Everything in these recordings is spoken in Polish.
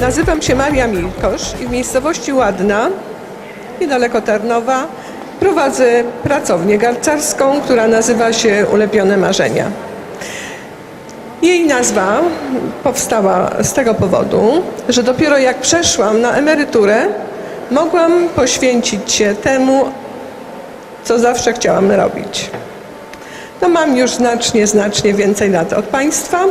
Nazywam się Maria Milkosz i w miejscowości Ładna, niedaleko Tarnowa, prowadzę pracownię garcarską, która nazywa się Ulepione Marzenia. Jej nazwa powstała z tego powodu, że dopiero jak przeszłam na emeryturę, mogłam poświęcić się temu, co zawsze chciałam robić. No mam już znacznie, znacznie więcej lat od Państwa,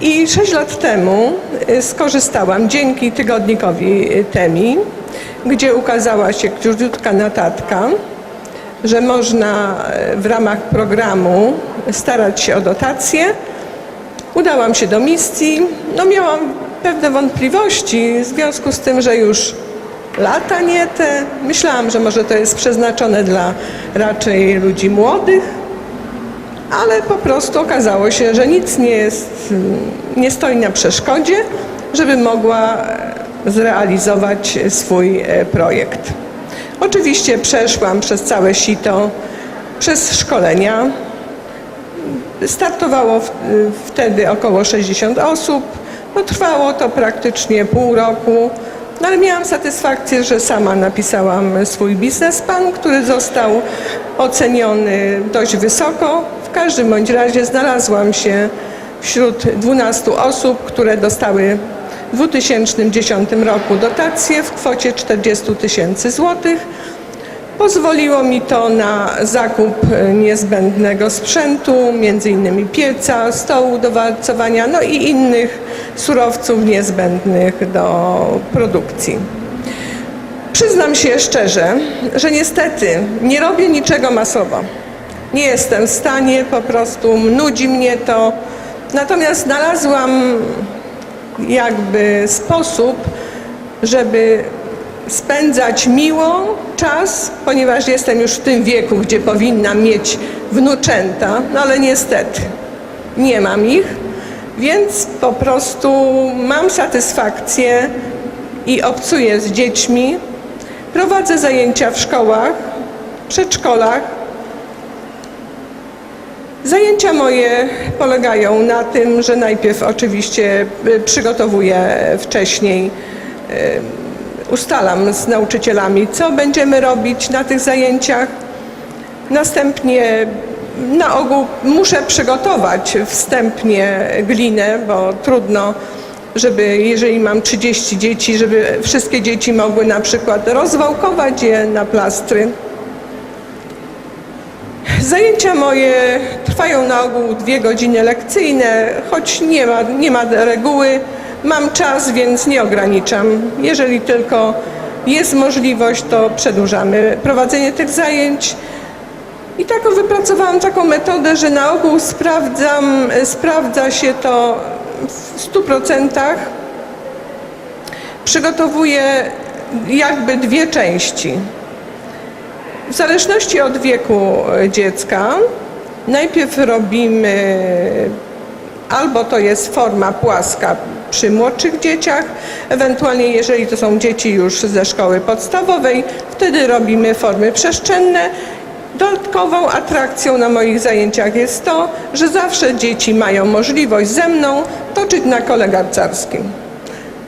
i 6 lat temu y, skorzystałam dzięki tygodnikowi y, Temi, gdzie ukazała się króciutka notatka, że można y, w ramach programu starać się o dotacje. Udałam się do misji. No miałam pewne wątpliwości w związku z tym, że już lata nie te. Myślałam, że może to jest przeznaczone dla raczej ludzi młodych, ale po prostu okazało się, że nic nie jest, nie stoi na przeszkodzie, żeby mogła e, zrealizować swój e, projekt. Oczywiście przeszłam przez całe sito, przez szkolenia. Startowało w, wtedy około 60 osób. No, trwało to praktycznie pół roku, no, ale miałam satysfakcję, że sama napisałam swój biznesplan, który został oceniony dość wysoko. W każdym bądź razie znalazłam się wśród 12 osób, które dostały w 2010 roku dotacje w kwocie 40 tysięcy złotych. Pozwoliło mi to na zakup e, niezbędnego sprzętu, innymi pieca, stołu do walcowania, no i innych surowców niezbędnych do produkcji. Przyznam się szczerze, że niestety nie robię niczego masowo. Nie jestem w stanie, po prostu nudzi mnie to. Natomiast znalazłam jakby sposób, żeby spędzać miło czas, ponieważ jestem już w tym wieku, gdzie powinnam mieć wnuczęta, no ale niestety nie mam ich, więc po prostu mam satysfakcję i obcuję z dziećmi. Prowadzę zajęcia w szkołach, przedszkolach. Zajęcia moje polegają na tym, że najpierw oczywiście y, przygotowuję wcześniej ustalam z nauczycielami, co będziemy robić na tych zajęciach. Następnie na ogół muszę przygotować wstępnie glinę, bo trudno, żeby jeżeli mam 30 dzieci, żeby wszystkie dzieci mogły na przykład rozwałkować je na plastry. Zajęcia moje trwają na ogół dwie godziny lekcyjne, choć nie ma, nie ma reguły. Mam czas, więc nie ograniczam. Jeżeli tylko jest możliwość, to przedłużamy prowadzenie tych zajęć. I taką wypracowałam taką metodę, że na ogół sprawdzam, sprawdza się to w 100%. Przygotowuję jakby dwie części. W zależności od wieku dziecka, najpierw robimy albo to jest forma płaska przy młodszych dzieciach, ewentualnie jeżeli to są dzieci już ze szkoły podstawowej, wtedy robimy formy przestrzenne. Dodatkową atrakcją na moich zajęciach jest to, że zawsze dzieci mają możliwość ze mną toczyć na kole garcarskim.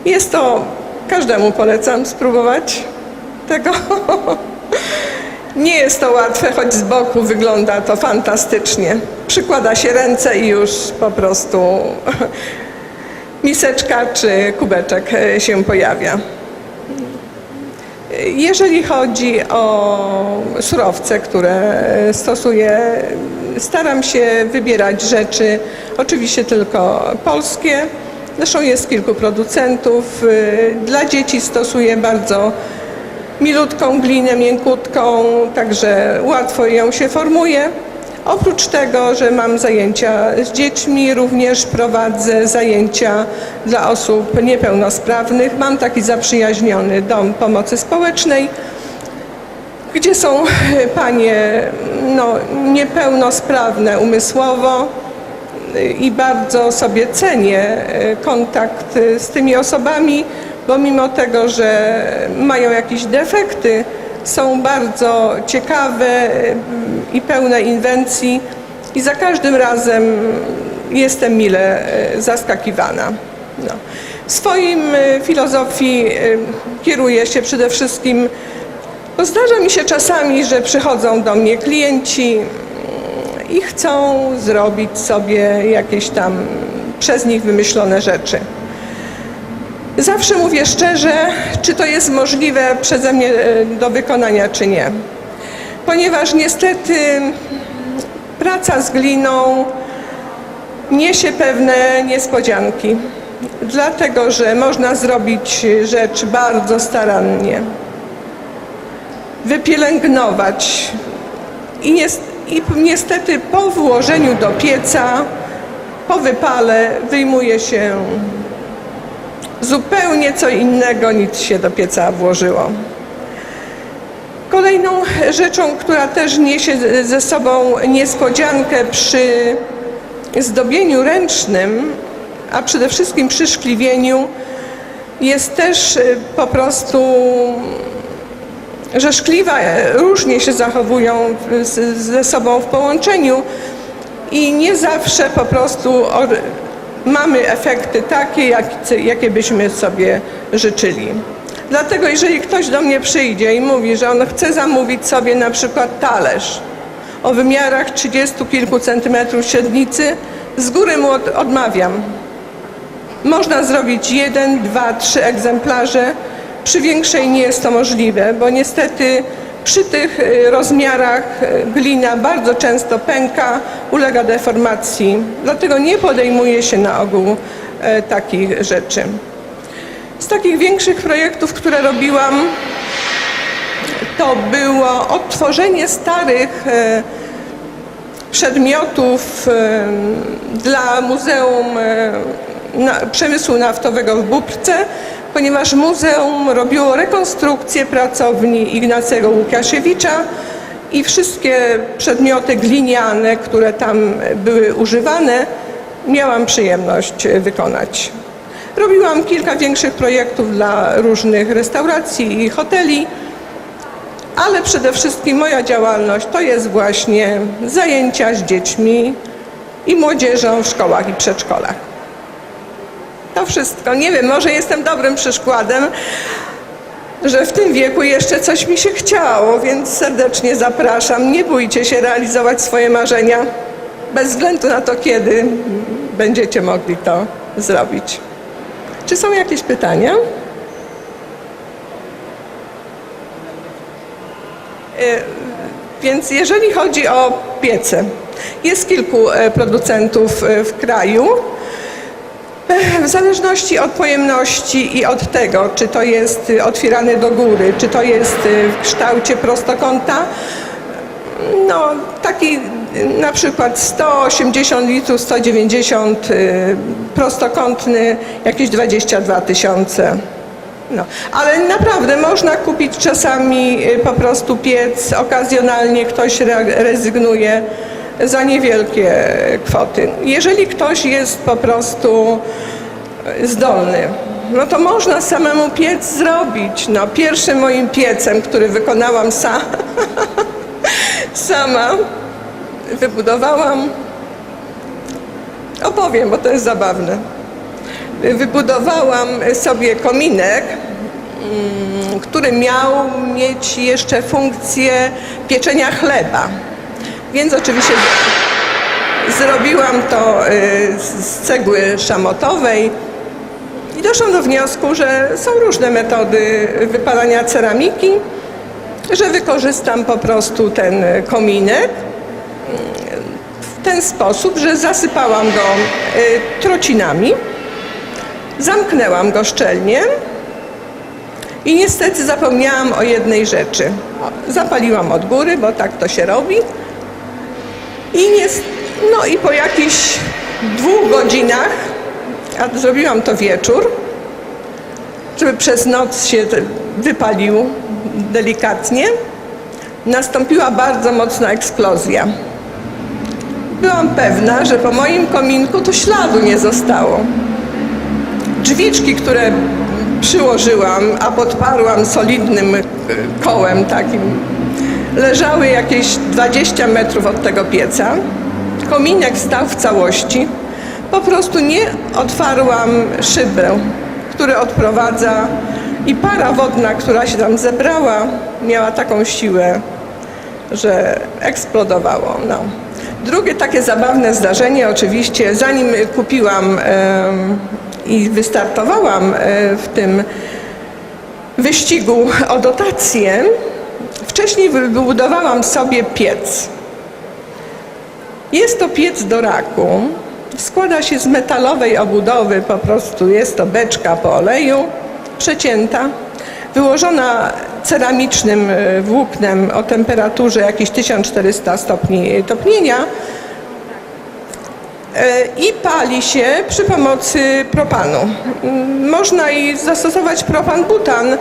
Jest to, każdemu polecam spróbować tego. Nie jest to łatwe, choć z boku wygląda to fantastycznie. Przykłada się ręce i już po prostu miseczka czy kubeczek się pojawia. Jeżeli chodzi o surowce, które stosuję, staram się wybierać rzeczy oczywiście tylko polskie. Zresztą jest kilku producentów. Dla dzieci stosuję bardzo milutką glinę, miękutką, także łatwo ją się formuje. Oprócz tego, że mam zajęcia z dziećmi, również prowadzę zajęcia dla osób niepełnosprawnych. Mam taki zaprzyjaźniony dom pomocy społecznej, gdzie są panie no, niepełnosprawne umysłowo, i bardzo sobie cenię e, kontakt z tymi osobami, bo mimo tego, że mają jakieś defekty, są bardzo ciekawe e, i pełne inwencji i za każdym razem jestem mile e, zaskakiwana. No. W swoim e, filozofii e, kieruję się przede wszystkim, bo zdarza mi się czasami, że przychodzą do mnie klienci mm, i chcą zrobić sobie jakieś tam przez nich wymyślone rzeczy. Zawsze mówię szczerze, czy to jest możliwe przeze mnie e, do wykonania, czy nie. Ponieważ niestety praca z gliną niesie pewne niespodzianki. Dlatego, że można zrobić rzecz bardzo starannie, wypielęgnować i niestety po włożeniu do pieca, po wypale wyjmuje się zupełnie co innego, nic się do pieca włożyło. Kolejną rzeczą, która też niesie ze sobą niespodziankę przy zdobieniu ręcznym, a przede wszystkim przy szkliwieniu, jest też y, po prostu, że szkliwa e, różnie się zachowują ze sobą w połączeniu i nie zawsze po prostu mamy efekty takie, jak, jakie byśmy sobie życzyli. Dlatego jeżeli ktoś do mnie przyjdzie i mówi, że on chce zamówić sobie na przykład talerz o wymiarach 30 kilku centymetrów średnicy, z góry mu od, odmawiam. Można zrobić jeden, dwa, trzy egzemplarze. Przy większej nie jest to możliwe, bo niestety przy tych y, rozmiarach y, glina bardzo często pęka, ulega deformacji. Dlatego nie podejmuje się na ogół e, takich rzeczy. Z takich większych projektów, które robiłam, to było odtworzenie starych przedmiotów dla Muzeum Przemysłu Naftowego w Bóbrce, ponieważ muzeum robiło rekonstrukcję pracowni Ignacego Łukasiewicza i wszystkie przedmioty gliniane, które tam były używane, miałam przyjemność wykonać. Robiłam kilka większych projektów dla różnych restauracji i hoteli, ale przede wszystkim moja działalność to jest właśnie zajęcia z dziećmi i młodzieżą w szkołach i przedszkolach. To wszystko. Nie wiem, może jestem dobrym przykładem, że w tym wieku jeszcze coś mi się chciało, więc serdecznie zapraszam. Nie bójcie się realizować swoje marzenia, bez względu na to, kiedy będziecie mogli to zrobić. Czy są jakieś pytania? Więc jeżeli chodzi o piece, jest kilku e, producentów e, w kraju. E, W zależności od pojemności i od tego, czy to jest y, otwierane do góry, czy to jest y, w kształcie prostokąta, no taki na przykład 180 litrów, 190 y, prostokątny, jakieś 22 tysiące. No, ale naprawdę można kupić czasami po prostu piec, okazjonalnie ktoś re- rezygnuje za niewielkie kwoty. Jeżeli ktoś jest po prostu zdolny, no to można samemu piec zrobić. No, pierwszym moim piecem, który wykonałam sa, sama, wybudowałam, opowiem, bo to jest zabawne wybudowałam sobie kominek, mm, który miał mieć jeszcze funkcję pieczenia chleba. Więc oczywiście zrobiłam to y, z z cegły szamotowej i doszłam do wniosku, że są różne metody wypalania ceramiki, że wykorzystam po prostu ten kominek w ten sposób, że zasypałam go y, trocinami. Zamknęłam go szczelnie i niestety zapomniałam o jednej rzeczy. Zapaliłam od góry, bo tak to się robi. I nie, no i po jakichś dwóch godzinach, a zrobiłam to wieczór, żeby przez noc się wypalił delikatnie, nastąpiła bardzo mocna eksplozja. byłam pewna, że po moim kominku to śladu nie zostało. Drzwiczki, które przyłożyłam, a podparłam solidnym e, kołem takim, leżały jakieś 20 metrów od tego pieca. Kominek stał w całości. Po prostu nie otwarłam szybrę, który odprowadza i para wodna, która się tam zebrała, miała taką siłę, że eksplodowało. No. Drugie takie zabawne zdarzenie, oczywiście, zanim kupiłam i wystartowałam e, w tym wyścigu o dotację, wcześniej wybudowałam sobie piec. Jest to piec do raku. Składa się z metalowej obudowy, po prostu jest to beczka po oleju, przecięta, wyłożona ceramicznym e, włóknem o temperaturze jakieś 1400 stopni topnienia e, i pali się przy pomocy propanu. Można i zastosować propan-butan,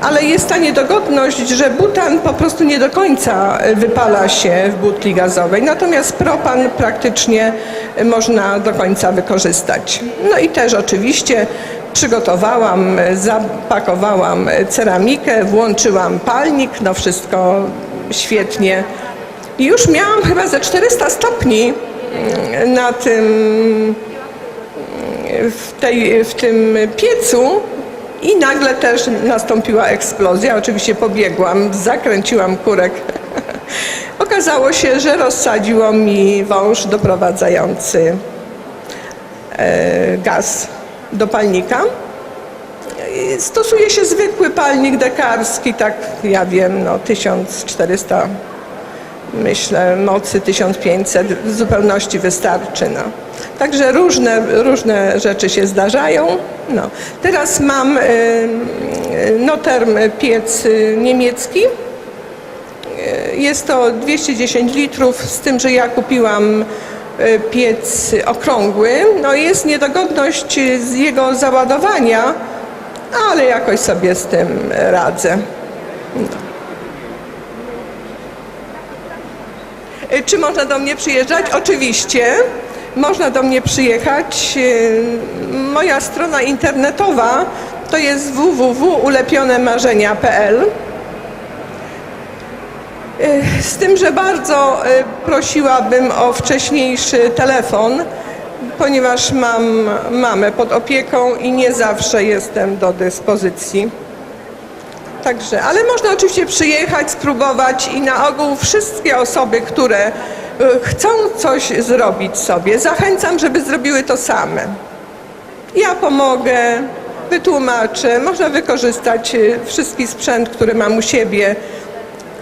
ale jest ta niedogodność, że butan po prostu nie do końca wypala się w butli gazowej, natomiast propan praktycznie można do końca wykorzystać. No i też oczywiście przygotowałam, zapakowałam ceramikę, włączyłam palnik, no wszystko świetnie. I już miałam chyba ze 400 stopni mm, na tym w, tej, w tym piecu i nagle też nastąpiła eksplozja. Oczywiście pobiegłam, zakręciłam kurek. Okazało się, że rozsadziło mi wąż doprowadzający e, gaz do palnika. Stosuje się zwykły palnik dekarski, tak ja wiem, no 1400 myślę, mocy 1500 w zupełności wystarczy. No. Także różne, różne rzeczy się zdarzają. No. Teraz mam y, y, Noterm piec y, niemiecki. Y, Jest to 210 litrów, z tym, że ja kupiłam piec okrągły. No jest niedogodność z jego załadowania, ale jakoś sobie z tym radzę. Y, Czy można do mnie przyjeżdżać? Oczywiście. Można do mnie przyjechać. Y, Moja strona internetowa to jest www.ulepionemarzenia.pl Y, Z tym, że bardzo prosiłabym o wcześniejszy telefon, ponieważ mam mamę pod opieką i nie zawsze jestem do dyspozycji. Także, ale można oczywiście przyjechać, spróbować i na ogół wszystkie osoby, które y, chcą coś zrobić sobie, zachęcam, żeby zrobiły to same. Ja pomogę, wytłumaczę, można wykorzystać y, wszystki sprzęt, który mam u siebie,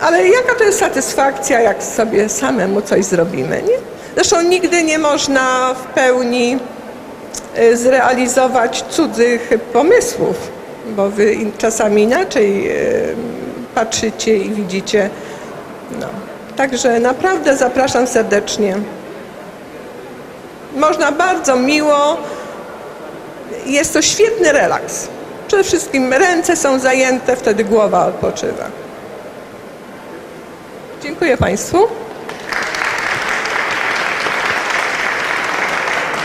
ale jaka to jest satysfakcja, jak sobie samemu coś zrobimy, nie? Zresztą nigdy nie można w pełni y, zrealizować cudzych pomysłów, bo wy czasami inaczej y, patrzycie i widzicie. No. Także naprawdę zapraszam serdecznie. Można bardzo miło. Jest to świetny relaks. Przede wszystkim ręce są zajęte, wtedy głowa odpoczywa. Dziękuję Państwu.